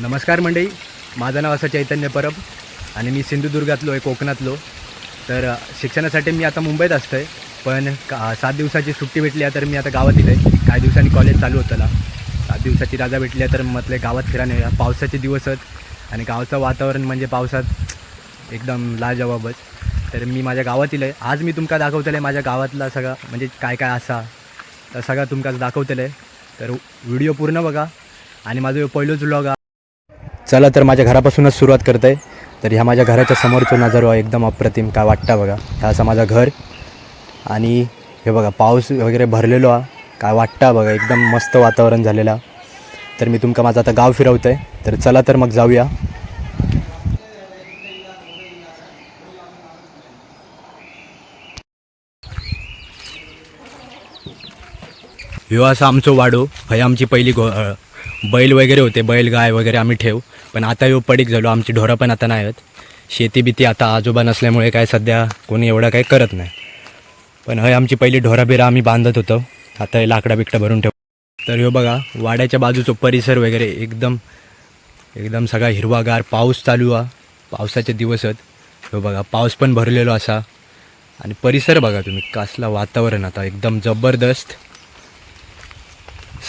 नमस्कार मंडळी. माझं नाव असं चैतन्य परब आणि मी सिंधुदुर्गातलो आहे कोकणातलो. तर शिक्षणासाठी मी आता मुंबईत असतो आहे पण का सात दिवसाची सुट्टी भेटली आहे तर मी आता गावात येईल आहे काही दिवसांनी कॉलेज चालू होतं सात दिवसाची राजा भेटली आहे तर म्हटलं गावात फिराने या पावसाचे दिवस आहेत आणि गावचं वातावरण म्हणजे पावसात एकदम लाजवाबच. तर मी माझ्या गावात आहे आज मी तुमका दाखवतले माझ्या गावातला सगळा म्हणजे काय काय असा. तर सगळं तुमका दाखवतलं आहे तर व्हिडिओ पूर्ण बघा. आणि माझं पहिलोच व्लॉग चला तर माझ्या घरापासूनच सुरुवात करते तर ह्या माझ्या घराच्या समोरचा नजारा एकदम अप्रतिम काय वाटतं बघा. ह्या असं माझं घर. आणि हे बघा पाऊस वगैरे भरलेलो हा काय वाटतं बघा एकदम मस्त वातावरण झालेलं तर मी तुमका माझं आता गाव फिरवतं आहे तर चला तर मग जाऊया. ह्यो असा आमचो वाडो. हय आमची पहिली गो बैल वगैरे होते. बैल गाय वगैरे आम्ही ठेव. पण आता येऊ पडीक झालो. आमची ढोरं पण आता नाही आहेत. शेती बिती आता आजोबा नसल्यामुळे काय सध्या कोणी एवढं काही करत नाही. पण हय आमची पहिली ढोराबिरा आम्ही बांधत होतो. आता हे लाकडा बिकडा भरून ठेव तर ह्यो बघा वाड्याच्या बाजूचो परिसर वगैरे एकदम एकदम सगळा हिरवागार पाऊस चालू आहे पावसाचे दिवस आहेत. ह्यो बघा पाऊस पण भरलेलो असा. आणि परिसर बघा तुम्ही कसला वातावरण आता. एकदम जबरदस्त.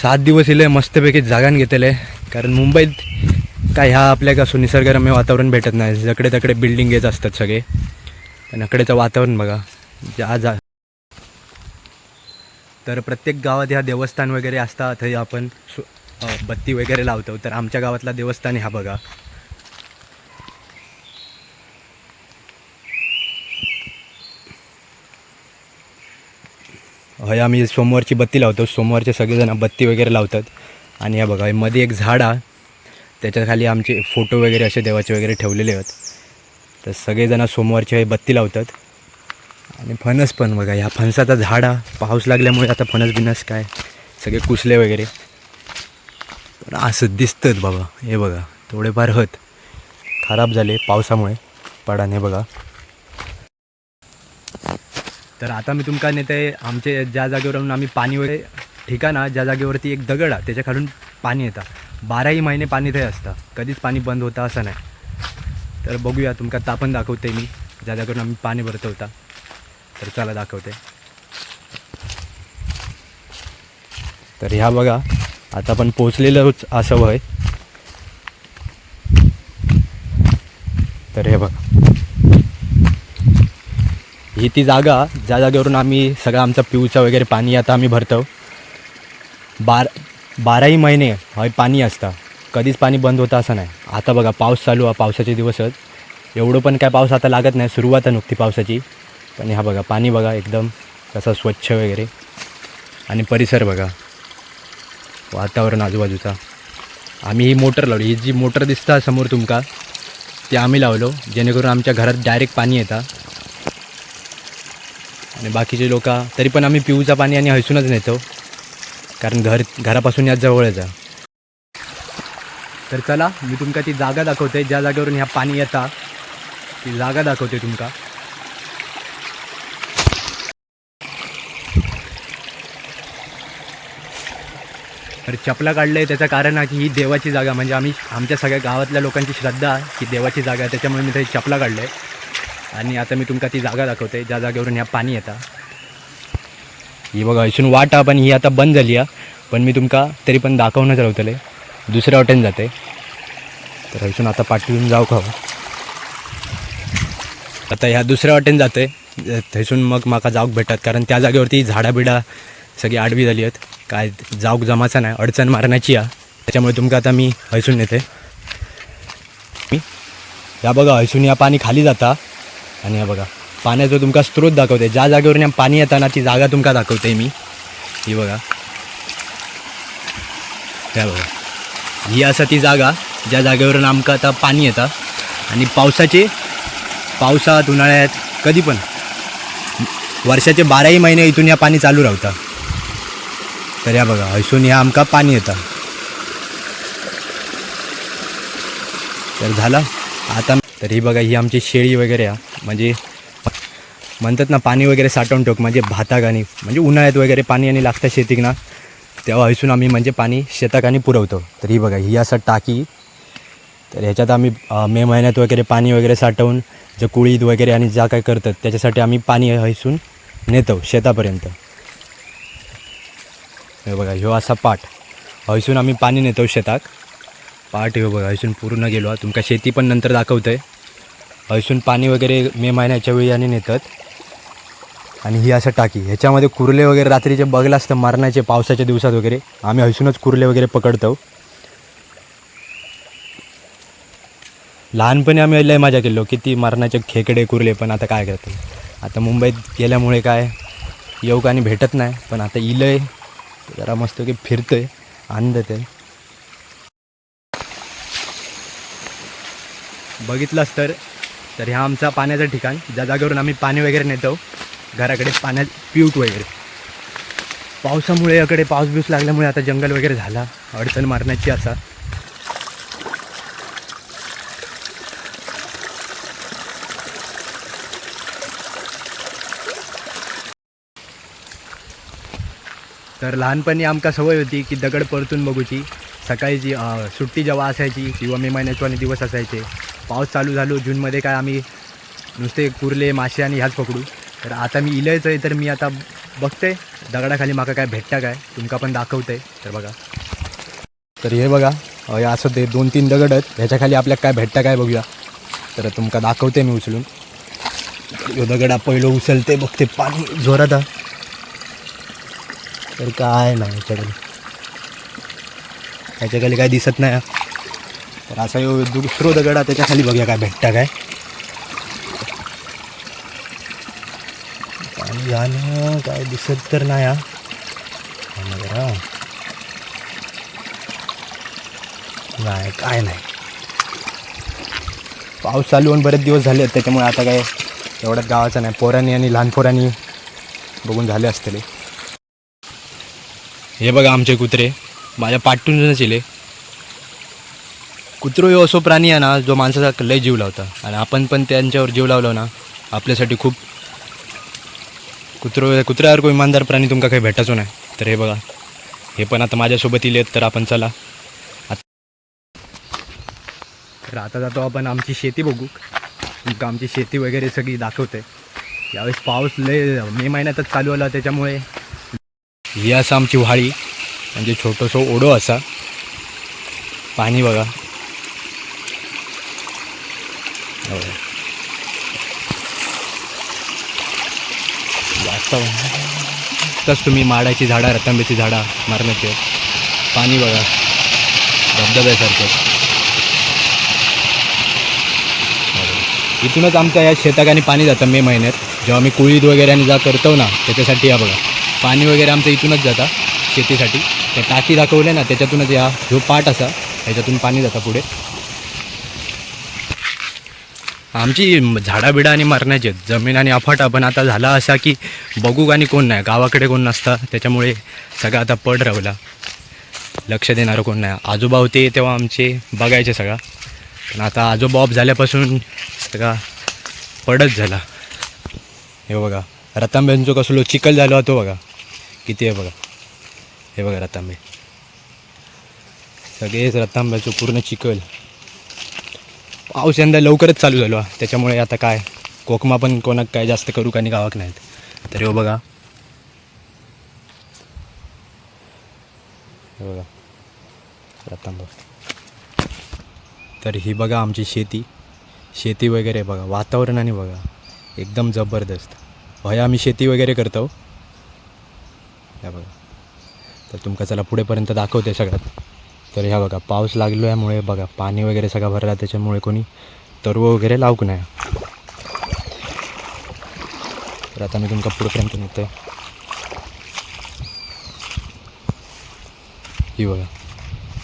सात दिवस इले मस्तपैकी जागान घेतले कारण मुंबईत काय ह्या आपल्या कसं निसर्गरम्य वातावरण भेटत नाही. जकडे तकडे बिल्डिंग येत असतात सगळे. पण अकडेचं वातावरण बघा. म्हणजे जा जा तर प्रत्येक गावात ह्या देवस्थान वगैरे असतात हे आपण सु बत्ती वगैरे लावतो. तर आमच्या गावातला देवस्थान ह्या बघा. हय आम्ही सोमवारची बत्ती लावतो. सोमवारचे सगळेजण बत्ती वगैरे लावतात. आणि या बघा हे मध्ये एक झाड आहे. त्याच्याखाली आमचे फोटो वगैरे असे देवाचे वगैरे ठेवलेले आहेत. तर सगळेजण सोमवारची हे बत्ती लावतात. आणि फणस पण बघा ह्या फणसाचा झाड. हा पाऊस लागल्यामुळे आता फणस बिनस काय? सगळे कुसले वगैरे. पण असं दिसतंच बाबा. हे बघा थोडेफार हत. खराब झाले पावसामुळे. पडाने बघा. तर आता मी तुमका नेते आमचे ज्या जागेवरून आम्ही पाणी वगैरे ठिकाण ज्या जागेवरती एक दगड आहे त्याच्या खालून पाणी येतं. बाराही महिने पाणी ते असतं. कधीच पाणी बंद होतं असं नाही. तर बघूया तुमका तापण दाखवते मी. ज्या करून आम्ही पाणी भरत होता. तर चला दाखवते. तर ह्या बघा आता आपण पोचलेलंच असं वय. तर हे बघा. ही ती जागा ज्या जागेवरून आम्ही सगळं आमचं पिऊचं वगैरे पाणी आता आम्ही भरतो. बार बाराही महिने हय पाणी असतं. कधीच पाणी बंद होतं असं नाही. आता बघा पाऊस चालू आहे पावसाचे दिवस आहेत. एवढं पण काय पाऊस आता लागत नाही सुरुवात आहे नुकती पावसाची. पण ह्या बघा पाणी बघा एकदम कसं स्वच्छ वगैरे. आणि परिसर बघा वातावरण आजूबाजूचा. आम्ही ही मोटर लावली. ही जी मोटर दिसता समोर तुमका ती आम्ही लावलो जेणेकरून आमच्या घरात डायरेक्ट पाणी येतं. आणि बाकीचे लोक तरी पण आम्ही पिऊचा पाणी आणि हसूनच नेतो. कारण घर घरापासून या जवळच आहे. तर चला मी तुमका ती जागा दाखवते. ज्या जागेवरून ह्या पाणी येता ती जागा दाखवते तुमका. तर चपला काढले त्याचं कारण आहे की ही देवाची जागा म्हणजे आम्ही आमच्या सगळ्या गावातल्या लोकांची श्रद्धा आहे की देवाची जागा आहे त्याच्यामुळे मी ते चपला काढले आणि आता मी तुमका ती जागा दाखवते ज्या जागेवरून ह्या पाणी येतात ही बघा इथून वाट पण ही आता बंद झाली आहे. पण मी तुमका तरी पण दाखवणंच रावतले दुसऱ्या वाटेन जाते तर इथून आता पाठवून जाऊ का हो? आता ह्या दुसऱ्या वाटेन जाते थंयसून मग माका जाऊक भेटत कारण त्या जागेवरती झाडा बिडा सगळी आडवी झाली आहेत. काय जाऊक जमाचा नाही अडचण मारण्याची आहे. त्याच्यामुळे तुमका आता मी हयसून येते मी? या बघा हयसून या पाणी खाली जाता. आणि या बघा. पाण्याचा तुमका स्रोत दाखवते. ज्या जागेवरून पाणी येताना ती जागा तुमका दाखवते मी. ही बघा. त्या बघा. ही असा ती जागा ज्या जागेवरून आमका आता पाणी येतं. आणि पावसाचे पावसात उन्हाळ्यात कधी पण वर्षाचे बाराही महिने इथून या पाणी चालू राहतं. तर या बघा हसून ह्या आमका पाणी येतं. तर झालं. आता तर ही बघा ही आमची शेळी वगैरे आहे. म्हणजे म्हणतात ना पाणी वगैरे साठवून ठेवक म्हणजे भाताक आणि म्हणजे उन्हाळ्यात वगैरे पाणी आणि लागतं शेतीक ना तेव्हा हसून आम्ही म्हणजे पाणी शेताकानी आणि पुरवतो. तर ही बघा ही असं टाकी. तर ह्याच्यात आम्ही मे महिन्यात वगैरे पाणी वगैरे साठवून जे कुळीद वगैरे आणि ज्या काय करतात त्याच्यासाठी आम्ही पाणी हैसून नेतो शेतापर्यंत. हे बघा ह्यो असा पाट. हैसून आम्ही पाणी नेतो शेताक. पाट ह्यो बघा हैसून पूर्ण गेलो. तुमका शेती पण नंतर दाखवतंय. हैसून पाणी वगैरे मे महिन्याच्या वेळी आणि नेतात. आणि ही असं टाकी. ह्याच्यामध्ये कुर्ले वगैरे रात्रीचे बघलं असतं मारण्याचे पावसाच्या दिवसात वगैरे. आम्ही हसूनच कुर्ले वगैरे पकडतो. लहानपणी आम्ही लय मजा केलो हो. किती मरणाचे खेकडे कुर्ले पण आता काय करतो आता मुंबईत गेल्यामुळे काय येऊ आणि भेटत नाही. पण आता इलंय. जरा मस्त की फिरतो आहे. आनंद ते बघितलंच तर तर ह्या आमचा पाण्याचं ठिकाण. ज्या जागेवरून आम्ही पाणी वगैरे नेतो घराकडे पाण्यात पिऊट वगैरे. पावसामुळे याकडे पाऊस बिऊस लागल्यामुळे आता जंगल वगैरे झाला. अडचण मारण्याची असा तर लहानपणी आमका सवय होती की दगड परतून बघूची. सकाळीची जी सुट्टी जेव्हा असायची किंवा मे महिन्याचे आणि दिवस असायचे पाऊस चालू झालो जूनमध्ये काय आम्ही नुसते कुर्ले मासे आणि ह्याच पकडू. तर आता मी इलयच आहे तर मी आता बघते. दगडाखाली माका काय भेटता काय? तुमका पण दाखवते. तर बघा. तर हे बघा हे असं ते दोन तीन दगड आहेत. ह्याच्याखाली आपल्याला काय भेटता काय बघूया. तर तुमका दाखवते मी उचलून. यो दगडा पहिलं उचलते बघते पाणी जोरात. तर काय नाही ह्याच्याकडे ह्याच्याखाली काय दिसत नाही. तर असा यो दुसरो दगडा त्याच्याखाली बघूया काय भेटता काय. यानं झालं काय दिसत तर नाही हा. जरा. नाही काय नाही. पाऊस चालू होऊन बरेच दिवस झाले आहेत त्याच्यामुळे आता काय एवढ्यात गावाचं नाही. पोरांनी आणि लहान पोरांनी बघून झाले असतले. हे बघा आमचे कुत्रे. माझ्या पाठूनच येले. कुत्रो हे असो प्राणी आहे ना जो माणसाचा लय जीव लावता. आणि आपण पण त्यांच्यावर जीव लावलो ना आपल्यासाठी खूप कुत्रो कुत्र्यावर कोण इमानदार प्राणी तुमका काही भेटायचो नाही. तर हे बघा. हे पण आता माझ्यासोबत येलेत तर आपण चला. तर आता जातो आपण आमची शेती बघू. तुमका आमची शेती वगैरे सगळी दाखवते. यावेळेस पाऊस लय मे महिन्यातच चालू आला त्याच्यामुळे ही असं आमची व्हाळी म्हणजे छोटंसं ओढो असा. पाणी बघा. हो. वातावरण तुम्ही माडाची झाडं रतांब्याची झाडं मारण्याचे पाणी बघा. धबधब्यासारखं. इथूनच आमच्या या शेताकाने पाणी जातं मे महिन्यात. जेव्हा आम्ही कुळीद वगैरे आणि जा करतो ना त्याच्यासाठी या बघा. पाणी वगैरे आमचं इथूनच जातं शेतीसाठी. ते टाकी दाखवले ना त्याच्यातूनच या जो पाट असा ह्याच्यातून पाणी जातं पुढे. आमची झाडा बिडा आणि मरण्याची आहेत. जमीन आणि अफाट पण आता झाला असा की बघू आणि कोण नाही गावाकडे कोण नसता. त्याच्यामुळे सगळं आता पड रावला. लक्ष देणारं कोण नाही. आजोबा होते तेव्हा आमचे बघायचे सगळा. पण आता आजोबा ऑफ झाल्यापासून सगळा पडच झाला. हे बघा रतांब्यांचो कसलो चिखल झालो होतो बघा. किती आहे बघा. हे बघा रतांबे सगळेच रतांब्याचं पूर्ण चिखल. पाऊस यंदा लवकरच चालू झालो. त्याच्यामुळे आता काय कोकमा पण कोणाक काय जास्त करू का गावाक नाहीत. तर हो बघा. हे बघा. प्रथम तर ही बघा आमची शेती. शेती वगैरे बघा. वातावरण आणि बघा. एकदम जबरदस्त. भया आम्ही शेती वगैरे करतो. या बघा. तर तुमका चला पुढेपर्यंत दाखवते सगळ्यात. तर ह्या बघा पाऊस लागलो यामुळे बघा पाणी वगैरे सगळं भरला त्याच्यामुळे कोणी तरव वगैरे लावू नाही? तर आता मी तुमका पुढेपर्यंत नेतो ही बघा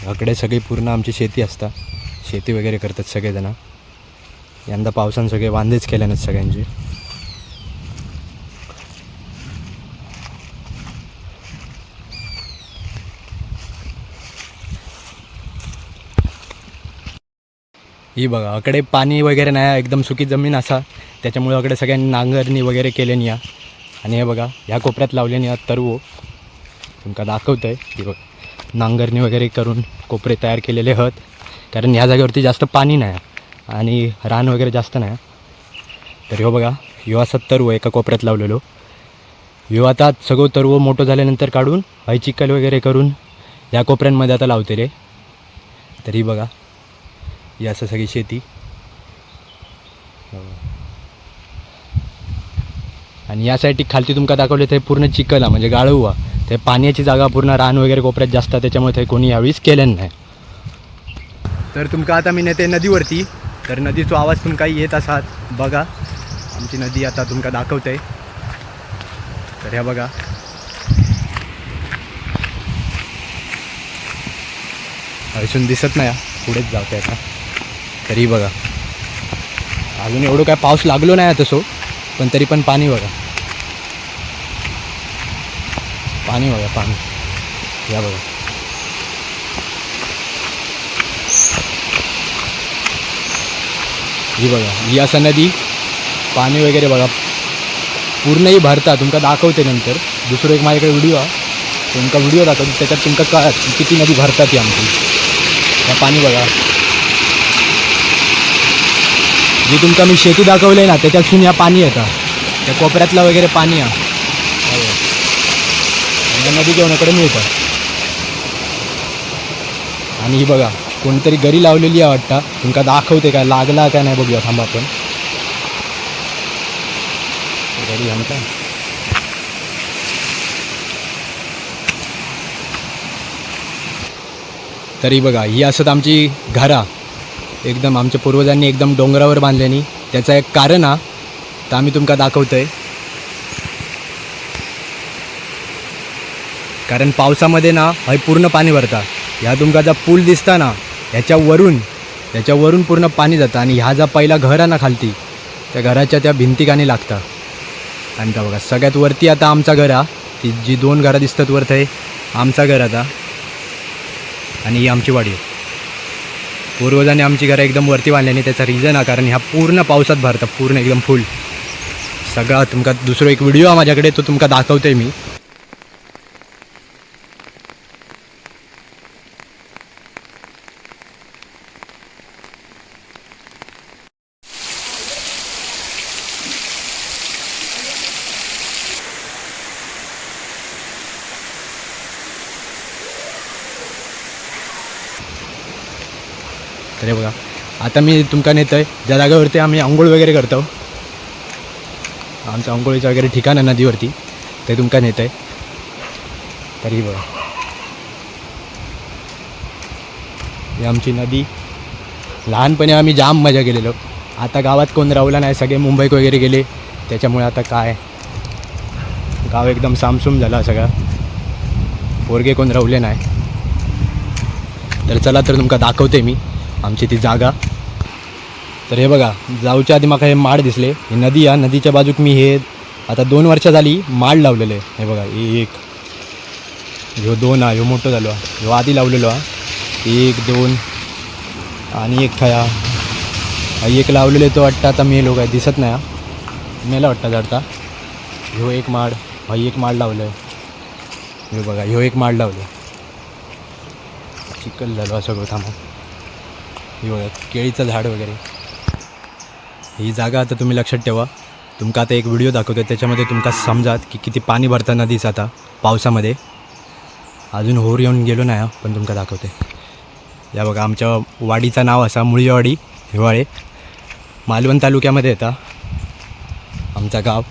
याकडे सगळी पूर्ण आमची शेती असता. शेती वगैरे करतात सगळेजण. यंदा पावसानं सगळे वांदेच केल्यानं सगळ्यांची. ही बघा अकडे पाणी वगैरे नाही एकदम सुकी जमीन असा. त्याच्यामुळे अकडे सगळ्यांनी नांगरणी वगैरे केल्यानी या आणि हे बघा ह्या कोपऱ्यात लावल्यानी या तरवो. तुमका दाखवतं आहे की बघा. नांगरणी वगैरे करून कोपरे तयार केलेले हत. कारण ह्या जागेवरती जास्त पाणी नाही आणि रान वगैरे जास्त नाही. तर ह्यो बघा ह्यो असा तरवो एका कोपऱ्यात लावलेलो. ह्यो आता सगळं तरव मोठं झाल्यानंतर काढून हय वगैरे करून या कोपऱ्यांमध्ये आता लावते रे. तरी बघा ही असं सगळी शेती. आणि या साईडची खालती तुमका दाखवले ते पूर्ण चिकला म्हणजे गाळवा ते पाण्याची जागा पूर्ण रान वगैरे कोपऱ्यात जास्त त्याच्यामुळे ते कोणी यावेळीस केलं नाही. तर तुमका आता मी नेते नदीवरती तर नदीचा आवाज तुमका येत असात बघा आमची नदी आता तुमका दाखवते. तर ह्या बघा. अजून दिसत नाही हा. पुढेच जाते आता. तरी बघा. अजून एवढं काय पाऊस लागलो नाही आहे तसो पण तरी पण पाणी बघा. पाणी बघा पाणी. या बघा. ही बघा ही असं नदी पाणी वगैरे बघा. पूर्णही भरता तुमका दाखवते नंतर. दुसरं एक माझ्याकडे व्हिडिओ आहे. तुमका व्हिडिओ दाखवतो त्याच्यात तुमका कळत किती नदी भरतात ती आमची. या पाणी बघा. जी तुमका मी शेती दाखवली ना त्याच्यातून या पाणी येतं. त्या कोपऱ्यातलं वगैरे पाणी आहे नदी जेवणाकडे मिळतं. आणि ही बघा कोणतरी गरी लावलेली आहे वाटतं. तुमका दाखवते काय लागला काय नाही बघूया थांबा आपण. गरी आमचा तरी बघा ही असत आमची घरा. एकदम आमच्या पूर्वजांनी एकदम डोंगरावर बांधल्यानी त्याचं एक कारण हा तर आम्ही तुमका दाखवतोय. कारण पावसामध्ये ना हय पूर्ण पाणी भरता. ह्या तुमका जा पूल दिसता ना ह्याच्यावरून त्याच्यावरून पूर्ण पाणी जातं आणि ह्या जा पहिला घर आहे ना खालती त्या घराच्या त्या भिंतीकानी लागतं. लागता आणि त्या बघा सगळ्यात वरती आता आमचा घर हा ती जी दोन घरं दिसतात वरत आहे आमचा घर आता. आणि ही आमची वाडी. आहे पूर्वजांनी आमची घरं एकदम वरती बांधल्याने त्याचा रिझन हा कारण ह्या पूर्ण पावसात भरतं पूर्ण एकदम फुल सगळा तुमका दुसरा एक व्हिडिओ माझ्याकडे तो तुमका दाखवतोय मी. तर हे बघा. आता मी तुमका नेतोय. ज्या जागेवरती आम्ही आंघोळ वगैरे करतो आमचं आंघोळीचं वगैरे ठिकाण आहे नदीवरती ते तुमका नेत आहे तरी बघा. ही आमची नदी. लहानपणी आम्ही जाम मजा केलेलो. आता गावात कोण राहला नाही सगळे मुंबईत वगैरे गेले. त्याच्यामुळे आता काय? गाव एकदम सामसूम झाला सगळा. पोरगे कोण रावले नाही. तर चला तर तुमका दाखवते मी. आमची ती जागा. तर हे बघा जाऊच्या आधी मला हे माड दिसले. ही नदी आहे नदीच्या बाजूक मी हे आता दोन वर्ष झाली माड लावलेलं. आहे हे बघा एक. ह्यो दोन हा ह्यो मोठं झालो हा. ह्यो आधी लावलेलो हा. एक दोन आणि एक खया एक लावलेले तो वाटतं आता मेलो काय दिसत नाही हा. मेला वाटतं जडता ह्यो एक माड हा एक माड लावलं आहे हे बघा ह्यो एक माड लावलं चिखल झालो हा सगळं थांबा. हिवाळ्यात केळीचं झाड वगैरे. ही जागा आता तुम्ही लक्षात ठेवा. तुमका आता एक व्हिडिओ दाखवतो त्याच्यामध्ये तुमका समजात की किती पाणी भरताना दिस आता पावसामध्ये. अजून होर येऊन गेलो नाही पण तुमका दाखवते या बघा आमच्या वाडीचं नाव असा मुळीवाडी हिवाळे. मालवण तालुक्यामध्ये येतं. आमचा गाव.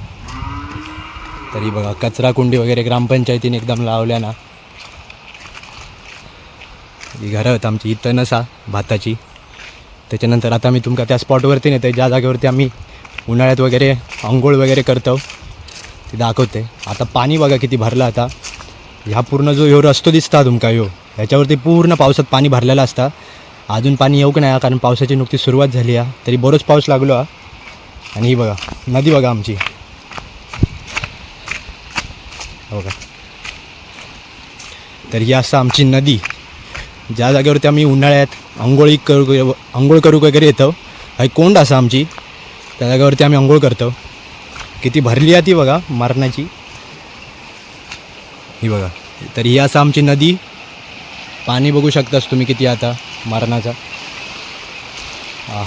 तरी बघा कचरा कुंडी वगैरे ग्रामपंचायतीने एकदम लावल्या ना. ही घरं आहेत आमची इथं नसा भाताची. त्याच्यानंतर आता मी तुमका त्या स्पॉटवरती नेते ज्या जागेवरती आम्ही उन्हाळ्यात वगैरे आंघोळ वगैरे करतो ते दाखवते. आता पाणी बघा किती भरलं आता. ह्या पूर्ण जो ह्यो रस्तो दिसता तुमका ह्यो ह्याच्यावरती पूर्ण पावसात पाणी भरलेलं असता. अजून पाणी येऊ का नाही कारण पावसाची नुकती सुरुवात झाली आहे. तरी बरोच पाऊस लागलो हा आणि ही बघा नदी बघा आमची. हो का तर ही असं आमची नदी. ज्या जागेवरती आम्ही उन्हाळ्यात आंघोळी करू आंघोळ करू वगैरे येतो हा कोंड असा आमची त्या जागेवरती आम्ही आंघोळ करतो. किती भरली आहे ती बघा मारण्याची. ही बघा. तर ही असं आमची नदी. पाणी बघू शकतास तुम्ही किती आता मारणाचा हां.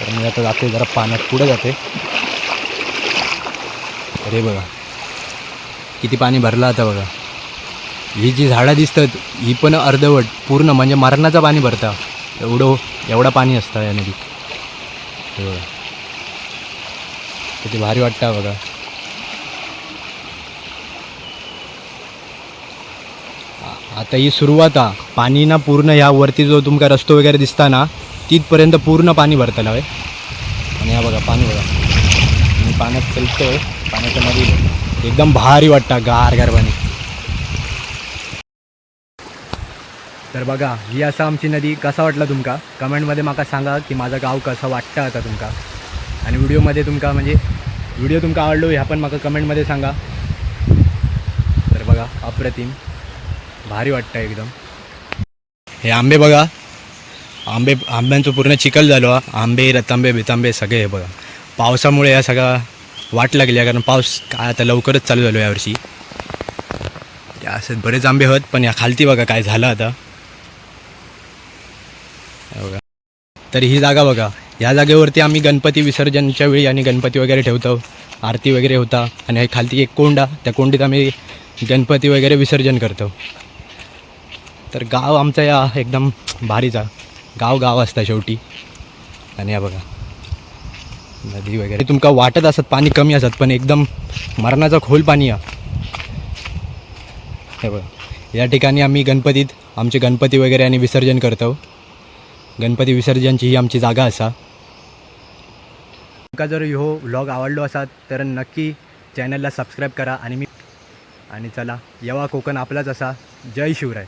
तर मी आता जाते जरा पाण्यात पुढे जाते. अरे बघा. किती पाणी भरलं आता बघा. ही जी झाडं दिसतात ही पण अर्धवट पूर्ण म्हणजे मरणाचं पाणी भरतं. एवढं एवढं पाणी असतं या नदीत. किती भारी वाटतं बघा. आता ही सुरुवात हा. पाणी ना पूर्ण ह्या वरती जो तुमका रस्तो वगैरे दिसता ना तिथपर्यंत पूर्ण पाणी भरतं आहे आणि हा बघा पाणी बघा. मी पाण्यात चलतोय पाण्याच्या मध्ये एकदम भारी वाटतं गार गार पाणी. तर बघा ही असा आमची नदी. कसा वाटला तुमका? कमेंटमध्ये माका सांगा की माझं गाव कसं वाटतं आता तुमका? आणि व्हिडिओमध्ये तुमका म्हणजे व्हिडिओ तुमका आवडलो ह्या पण माका कमेंटमध्ये सांगा. तर बघा अप्रतिम. भारी वाटतं एकदम. हे आंबे बघा. आंबे आंब्यांचं पूर्ण चिखल झालो हा. आंबे रतांबे बितांबे सगळे हे बघा. पावसामुळे या सगळा वाट लागली आहे, कारण पाऊस काय आता लवकरच चालू झालो यावर्षी. त्या असं बरेच आंबे होत पण या खालती बघा काय झालं आता हे बघा तर ही जागा बघा. या जागेवरती आम्ही गणपती विसर्जनच्या वेळी आणि गणपती वगैरे ठेवतो. आरती वगैरे होता आणि हे खालती एक कोंडा त्या कोंडीत आम्ही गणपती वगैरे विसर्जन करतो. तर गाव आमचं या एकदम भारीचा गाव गाव असतं शेवटी. आणि या बघा. नदी वगैरे. तुमका वाटत असत पाणी कमी असत पण एकदम मरणाचं खोल पाणी आहे. हे बघा. या ठिकाणी आम्ही गणपतीत आमचे गणपती वगैरे आणि विसर्जन करतो. गणपती विसर्जनची ही आमची जागा असा. तुमका जर ह्यो व्लॉग आवडलो असा तर नक्की चॅनलला सबस्क्राईब करा आणि मी आणि चला येवा कोकण आपलाच असा. जय शिवराय.